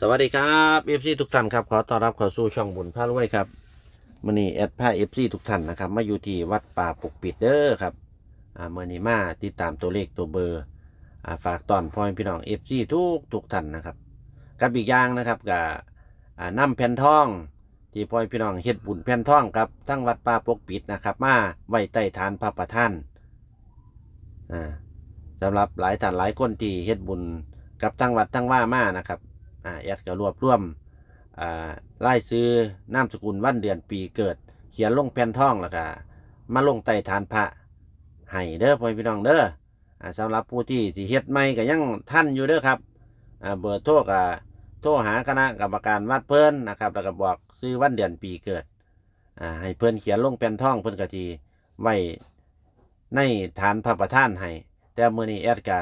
สวัสดีครับเอฟซีทุกท่านครับขอต้อนรับเข้าสู่ช่องบุญพารวยครับมื่อนี้แอดผ้าเอฟซีทุกท่านนะครับมาอยู่ที่วัดป่าปกปิดเด้อครับอ่ามื่อนี้มาติดตามตัวเลขตัวเบอร์อ่าฝากตอนพ่อแม่พี่น้องเอฟซีทุกทุกท่านนะครับกับอีกอย่างนะครับกับอ่าน้ำแผ่นทอง ที่พ่อแม่พี่น้องเฮ็ดบุญแผ่นทองครับทั้งวัดป่าปกปิดนะครับมาไว้ใต้ฐานพระประธานอ่าสำหรับหลายท่านหลายคนที่เฮ็ดบุญกับทั้งวัดทั้งว่ามานะครับ อ่าแอดก็รวบรวมอ่าไล่ซื้อนามสกุลวันเดือนปีเกิด เขียนลงแผ่นทองแล้วก็มาลงใต้ฐานพระให้เด้อพ่อพี่น้องเด้ออ่าสำหรับผู้ที่ที่เฮ็ดใหม่ก็ยังท่านอยู่เด้อครับอ่าเบอร์โทรก็โทรหาคณะกรรมการวัดเพิ่นนะครับ แล้วก็บอกซื้อวันเดือนปีเกิดอ่าให้เพิ่นเขียนลงแผ่นทองเพิ่นก็สิไว้ในฐานพระประธานให้แต่เมื้อนี้แอดก็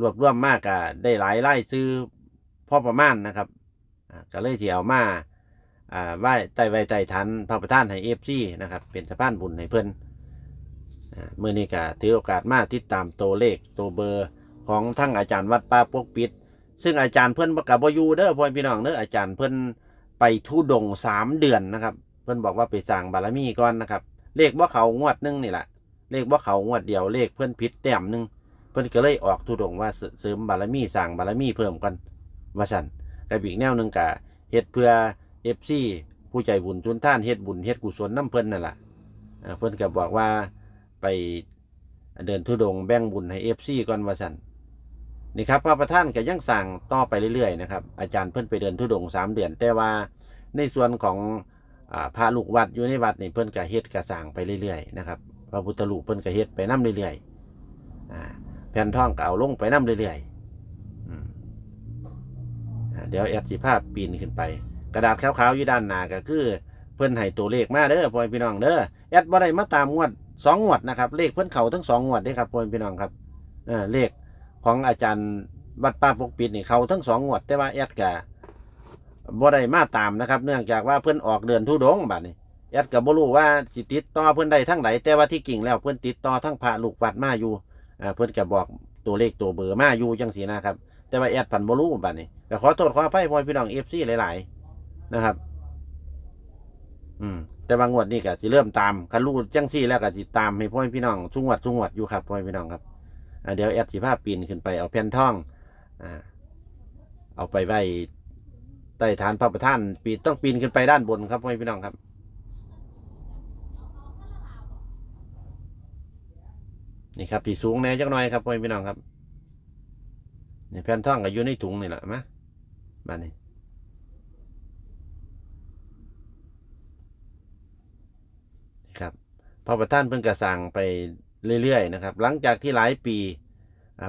รวบรวมมากก็ได้หลายไล่ซื้อ พอประมาณนะครับก็เลยที่เอามาอ่าไหว้ไต่ไว้ไต่ฐานพระประธานให้เอฟซีนะครับ เป็นสะพานบุญให้เพื่อนอ่ามื่อนี้ก็ถือโอกาสมาติดตามตัวเลขตัวเบอร์ของทั้งอาจารย์วัดป่าปกปิด ซึ่งอาจารย์เพื่อนประกาศบอยูเด้อพ่อพี่น้องเด้ออาจารย์เพื่อนไปทุดงสามเดือนนะครับ เพื่อนบอกว่าไปสั่งบารมีก่อนนะครับ เลขว่าเขางวดนึงนี่แหละเลขว่าเขางวดเดียวเลขเพื่อนพิษแต้มนึงเพื่อนก็เลยออกทุดงว่าเสเสริมบารมีสั่งบารมีเพิ่มกัน ว่าสันกับอีกแนวหนึ่งกะเฮ็ดเพื่อเอฟซีผู้ใจบุญทุนท่านเฮ็ดบุญเฮ็ดกุศลน้ำเพิ่นนั่นแหละเพิ่นก็บบอกว่าไปเดินทุดงค์แบ่งบุญให้เอฟซีก่อนว่าสันนี่ครับพระประธานก็ยังสั่งต่อไปเรื่อยๆนะครับอาจารย์เพิ่นไปเดินทุดงค์สามเดือน แต่ว่าในส่วนของอพระลูกวัดอยู่ในวัดนี่เพิ่นก็เฮ็ดก็สั่งไปเรื่อยๆนะครับพระพุทธรูปเพิ่นก็เฮ็ดไปนํเรื่อยๆอแผ่นทองก็เอาลงไปนํเรื่อยๆ เดี๋ยวแอดสิภาพปีนขึ้นไป กระดาษขาวๆอยู่ด้านหน้าก็คือ เพิ่นให้ตัวเลขมาเด้อพ่อพี่น้องเด้อแอดบ่ได้มาตามงวดสองงวดนะครับ เลขเพิ่นเข้าทั้งสองงวดเด้ครับพ่อพี่น้องครับเออเลขของอาจารย์วัดป่าปกปิดนี่เขาทั้งสองงวด แต่ว่าแอดก็บ่ได้มาตามนะครับ เนื่องจากว่าเพิ่อนออกเดือนทุดงบัดนี้แอดก็บ่รู้ว่าสิติดต่อเพิ่อนได้ทั้งไหนแต่ว่าที่กิ่งแล้วเพิ่อนติดต่อทั้งพระลูกวัดมาอยู่อ่าเพิ่อนก็บอกตัวเลขตัวเบอร์มาอยู่จังซี่นะครับ แต่ว่าแอดผันบรู้บัดนี้ก็ขอโทษขออภัยพ่อพี่น้องเอฟซีหลาย ๆ นะครับ อืม แต่บางงวดนี่ก็สิเริ่มตามคันรู้จังซี่แล้วก็สิตามให้พ่อพี่น้องทุกงวดทุกงวดอยู่ครับพ่อพี่น้องครับเดี๋ยวแอดสิพาพปีนขึ้นไปเอาแผ่นทองอ่าเอาไปไว้ใต้ฐานพระประธานปีนต้องปีนขึ้นไปด้านบนครับพ่อพี่น้องครับนี่ครับที่สูงแน่จักหน่อยครับพ่อพี่น้องครับ นี่แผ่นทองก็อยู่ในถุงนี่แหละมะบ้านนี้นี่ครับพระประธานเพิ่นก็สั่งไปเรื่อยๆนะครับ หลังจากที่หลายปี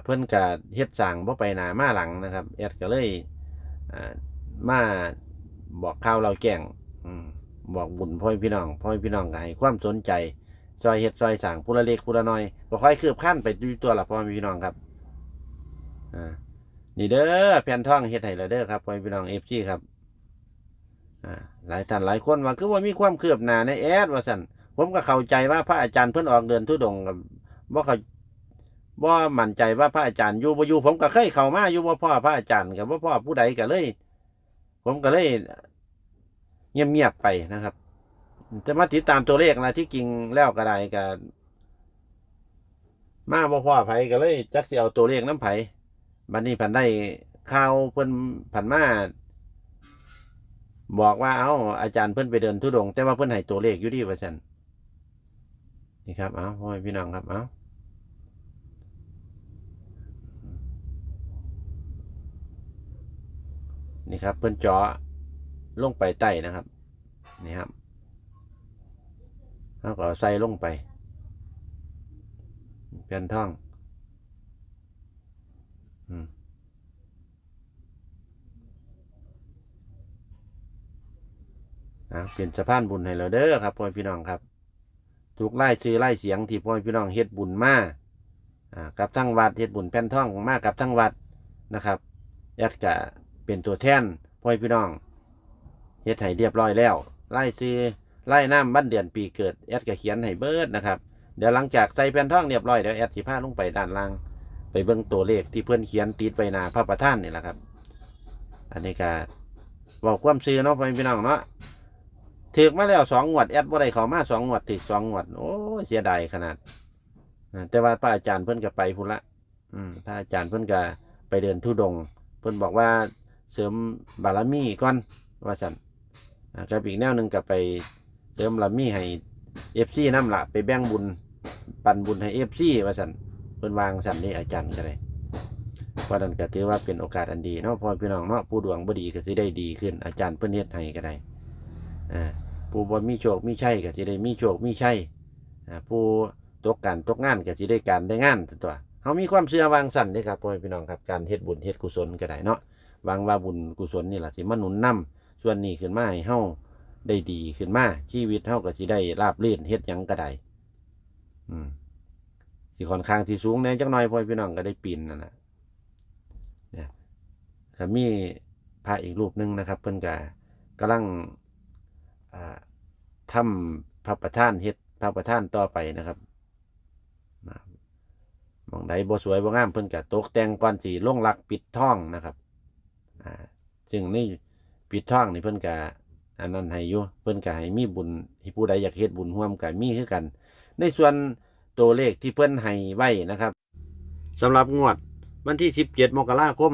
เพิ่นก็เฮ็ดสั่งบ่ไปหนามาหลังนะครับแอดก็เลยอ่ามาบอกข่าวเราแจ้งอบอกบุญพ่อพี่น้องพ่อพี่น้องก็ให้ความสนใจซอยเฮ็ดซอยสั่งผู้ละเล็กผู้ละน้อยก็ค่อยคืบขั้นไปดูตัวละพ่อพี่น้องครับอ่า นี่เด้อแผ่นท่องเฮ็ดให้แล้วเด้อครับพ่อพี่น้องเอฟซีครับอ่าหลายท่านหลายคนว่าคือว่ามีความเคลือบหนาในแอดว่าซั่นผมก็เข้าใจว่าพระอาจารย์เพิ่นออกเดินทุดงกับบ่าเขาบ่ามั่นใจว่าพระอาจารย์อยู่บ่อยู่ผมก็เคยเข้ามาอยู่บ่พ่อพระอาจารย์กับบ่าพ่อผู้ใดก็เลย ผมก็เลยเงียบๆไปนะครับแต่มาติดตามตัวเลขนะที่จริงแล้วก็ได้ก็มาบ่พ่อไผก็เลยจักสิเอาตัวเลขน้ำไผ บัดนี้ผันได้ข่าวเพิ่นผันมาบอกว่าเอาอาจารย์เพิ่นไปเดินทุดง แต่ว่าเพิ่นให้ตัวเลขอยู่ดีว่าซั่นนี่ครับเอาพ่อแม่พี่น้องครับ เอานี่ครับ เพิ่นเจาะลงไปใต้นะครับ นี่ครับแล้วก็ใส่ลงไป เปลี่ยนท่อง อืมอะเปลี่ยนสะพานบุญให้เราเด้อครับพ่อพี่น้องครับ ถูกไล่ซื้อไล่เสียงที่พ่อพี่น้องเฮ็ดบุญมาอ่ากับทั้งวัดเฮ็ดบุญแผ่นท่องมากับทั้งวัดนะครับแอดกะเป็นตัวแทนพ่อพี่น้องเฮ็ดให้เรียบร้อยแล้ว ไล่ซื้อไล่น้ำบันเดือนปีเกิดแอดกะเขียนให้เบิร์ดนะครับ เดี๋ยวหลังจากใส่แผ่นท่องเรียบร้อยเดี๋ยวแอดสิพาลงไปด้านล่าง ไปเบิ่งตัวเลขที่เพื่อนเขียนติดไปหนาพระประธานนี่แหละครับ อันนี้ก็บอกความซื้อเนาะพี่น้องเนาะถือมาแล้วสองงวดแอดบ่ได้เขามาสองงวดติดสองงวด โอ้เสียดายขนาดแต่ว่าพระอาจารย์เพิ่อนก็ไปพุ่นละอืมพระอาจารย์เพิ่อนก็ไปเดินทุดง เพิ่อนบอกว่าเสริมบารมีก่อนว่าซั่นอ่ากับอีกแนวหนึ่งก็ไปเสริมบารมีให้ FC นำละไปแบ่งบุญปันบุญให้ FC ว่าซั่น เพิ่นวางซั่นนี่อาจารย์ก็ได้เพรานั้นก็ถือว่าเป็นโอกาสอันดีเนาะพอพี่น้องเนาะผู้ดวงบ่ดีก็สิได้ดีขึ้น อาจารย์เพิ่นเฮ็ดให้ก็ได้อ่าผู้บ่มีโชคมีชัยก็สิได้มีโชคมีชัยอ่าผู้ตกการตกงานก็สิได้การได้งานตัวเฮามีความเชื่อวางสั่นเด้ครับพ่อพี่น้องครับการเฮ็ดบุญเฮ็ดกุศลก็ได้เนาะวังว่าบุญกุศลนี่ล่ะสิมาหนุนนำส่วนนี้ขึ้นมาให้เฮาได้ดีขึ้นมาชีวิตเฮาก็สิได้ราบรื่นเฮ็ดหยังก็ได้อืม สิค่อนข้างที่สูงแน่จักหน่อยพ่อพี่น้องก็ได้ปีนนั่นน่ะก็มีพระอีกรูปหนึ่งนะครับ เพิ่นก็กำลังอ่าทำพระประธานเฮ็ดพระประธานต่อไปนะครับอ่ามองใดบ่สวยบ่งามเพิ่นก็ตกแต่งก่อนสีลงหลักปิดท่องนะครับอ่าซึ่งนี่ปิดท่องนี่เพิ่นก็อันนั้นให้อยู่เพิ่นก็ให้มีบุญที่ผู้ใดอยากเฮ็ดบุญร่วมกันมีคือกัน ในส่วน ตัวเลขที่เพิ่อนให้ไว้นะครับสำหรับงวดวันที่ 17มกราคม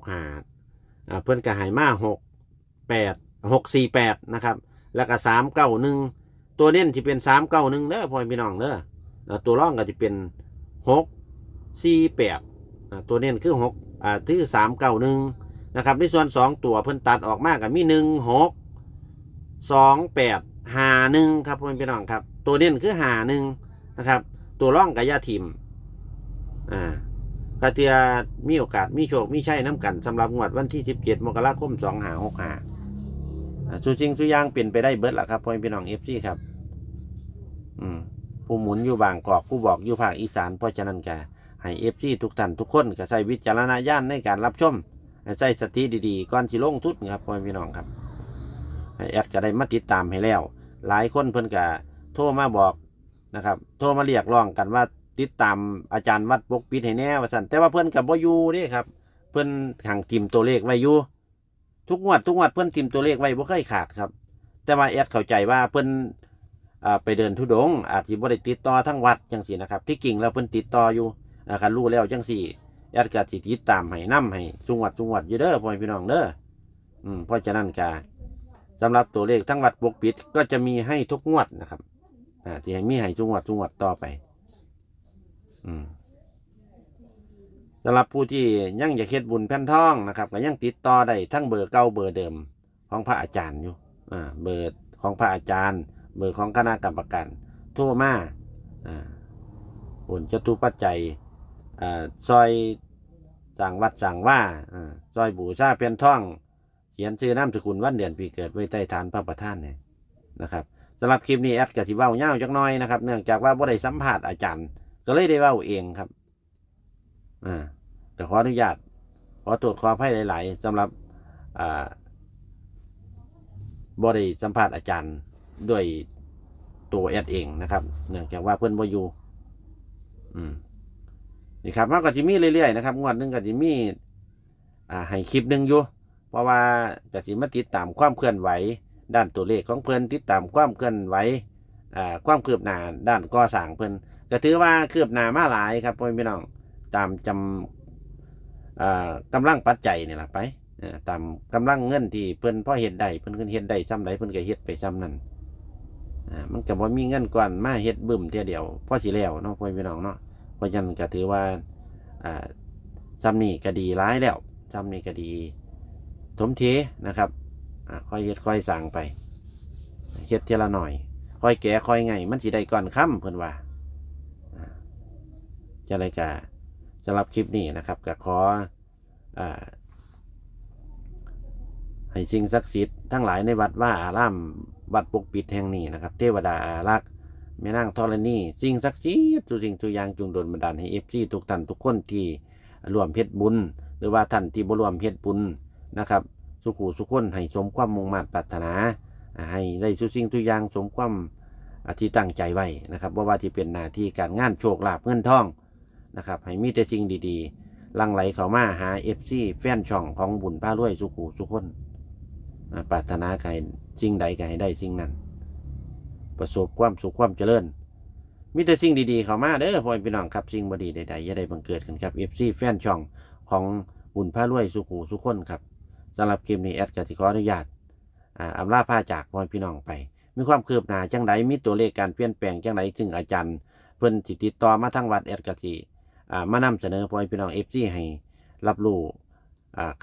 2565อ่าเพิ่อนก็ให้มา6 8 648นะครับแล้วก็391ตัวเน้นที่เป็น 391เด้อพ่อพี่น้องเด้อตัวร่องก็จะเป็น 648อ่าตัวเน้นคือ6อ่าที่391นะครับในส่วน 2 ตัวเพิ่อนตัดออกมาก็มี 1 6 2 8 51ครับพ่อพี่น้องครับ ตัวเน้นคือ51 นะครับ ตัวร่องกับยาทิมอ่ากาเทียมีโอกาสมีโชคมีใชัยน้ำกันสำหรับงวดวันที่ 17 มกราคม2 5 6 5สุจริงสุอยางเปลี่ยนไปได้เบิดละครับพ่อพี่น้องเอฟซีครับ อืมผู้หมุนอยู่บางกอกผู้บอกอยู่ภาคอีสานเพราะฉะนั้นก็ให้เอฟซีทุกท่านทุกคนก็ใช้วิจารณญาณในการรับชมใช้สติดีๆก่อนสิลงทุนครับพ่อพี่น้องครับแอดก็ได้มาติดตามให้แล้ว หลายคนเพิ่นก็โทรมาบอก นะครับโทรมาเรียกร้องกันว่าติดตามอาจารย์วัดปกปิดให้แน่ว่าสั่นแต่ว่าเพื่อนกับบ่อยู่นี่ครับ เพื่อนขังทิมตัวเลขไว้อยู่ทุกงวดทุกงวดเพื่อนทิมตัวเลขไว้บ่เคยขาดครับ แต่ว่าแอดเข้าใจว่าเพื่อนไปเดินทุดงค์อาจสิบ่ได้ติดต่อทั้งวัดจังซี่นะครับ ที่จริงแล้วเพื่อนติดต่ออยู่นะครับรู้แล้วจังซี่แอดก็สิติดตามให้นํให้สุงวัดสุงวัดอยู่เด้อพ่อพี่น้องเด้ออืมเพราะฉะนั้นก็สำหรับตัวเลขทั้งวัดปกปิดก็จะมีให้ทุกงวดนะครับ อ่าที่ให้มีให้สุงวัดสุงวัดต่อไป อืมสำหรับผู้ที่ยังอยากเฮ็ดบุญแผ่นทองนะครับก็ยังติดต่อได้ทั้งเบอร์เก่าเบอร์เดิมของพระอาจารย์อยู่อ่าเบอร์ของพระอาจารย์ เบอร์ของคณะกรรมการโทรมาอ่าโอนจตุปัจจัยอ่าซอยสั่งวัดสั่งว่าอ่าซอยบูชาแผ่นทอง เขียนชื่อนามสกุลวันเดือนปีเกิดไว้ใต้ฐานพระประธานเนี่ยนะครับ สำหรับคลิปนี้แอดกสิเว้าเง่าจักน้อยนะครับ เนื่องจากว่าบ่ได้สัมภาษณ์อาจารย์ ก็เลยได้เว้าเองครับอ่าแต่ขออนุญาตขอตรวจขอให้หลาย ๆสำหรับอ่าบริสัมภาษณ์อาจารย์ด้วยตัวแอดเองนะครับ เนื่องจากว่าเพื่อนบ่อยู่อืมนี่ครับมันก็จะมีเรื่อย ๆ นะครับงวดหนึงก็จะมีอ่าให้คลิปหนึ่งอยู่ เพราะว่าก็จะมาติดตามความเคลื่อนไหว ด้านตัวเลขของเพื่อนติดตามความเคลื่อนไหวอ่าความคืบหน้าด้านก่อสร้างเพื่อนก็ถือว่าคืบหน้ามาหลายครับพ่อพี่น้องตามจำอ่ากำลังปัจจัยนี่แหละไปตามกำลังเงินที่เพิ่นพ่อเฮ็ดได้เพิ่นเพิ่นเฮ็ดได้ซ้ำใดเพิ่นก็เฮ็ดไปซ้ำนั่นมันก็บ่ามีเงินก่อนมาเฮ็ดบึ้มเทียเดียวพ่อสิแล้วเนาะพ่อพี่น้องเนาะเพราะฉะนั้นก็ถือว่าซ้ำนี่ก็ดีหลายแล้วซ้ำนี่ก็ดี ถมเทนะครับ อ่าค่อยเฮ็ดค่อยสั่งไปเฮ็ดเทีละหน่อย ค่อยแก่ค่อยไงมันสิได้ก่อนค่ำเพิ่นว่าจะเลยกะสำหรับคลิปนี้นะครับก็ขออให้สิ่งศักดิ์สิทธิ์ทั้งหลายในวัดว่าอารามวัดปกปิดแห่งนี้นะครับ เทวดาอารักษ์แม่นางธรณีสิ่งศักดิ์สิทธิ์ทุสิ่งทุอย่างจงโดนบันดาลให้เอฟซีทุกท่านทุกคนที่ร่วมเพชรบุญ หรือว่าท่านที่บ่ร่วมเพชรบุญนะครับ สุขุสุขคนให้สมความมุ่งมั่นปรารถนา ให้ได้ทุสิ่งทุกอย่างสมความที่ตั้งใจไว้นะครับว่าว่าที่เป็นหน้าที่การงานโชคลาภเงินทองนะครับให้มีแต่สิ่งดีๆ ลังไหลเข้ามาหาเอฟซีแฟนช่องของบุญพารวยสุขูสุขคนปรารถนาใครสิ่งใดก็ให้ได้สิ่งนั้น ประสบความสุขความเจริญมีแต่สิ่งดีๆเข้ามาเด้อพ่อพี่น้องครับสิ่งบดีใดๆอย่าได้บังเกิดขึ้นครับเอฟซีแฟนช่องของบุญพารวยสุขูสุขคนครับ สำหรับคลิปนี้แอดกติขออนุญาตอ่าอำลาผ้าจากพ่อมพี่น้องไป มีความคืบหน้าจังไดมีตัวเลขการเปลี่ยนแปลงจังไดถึงอาจารย์ เพิ่อนสิติดต่อมาทางวัดแอดกติอ่ามานำเสนอพ่อมพี่น้องเอฟซีให้รับรู้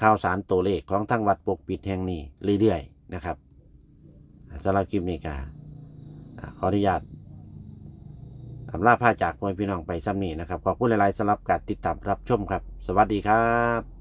ข่าวสารตัวเลขของทางวัดปกปิดแห่งนี้เรื่อยๆนะครับอ่าสำหรับคลิปนี้ก็ขออนุญาตอำลาผ้าจากพ่อมพี่น้องไปซ้ำนี้นะครับ ขอบคุณหลายๆสำหรับการติดตามรับชมครับ สวัสดีครับ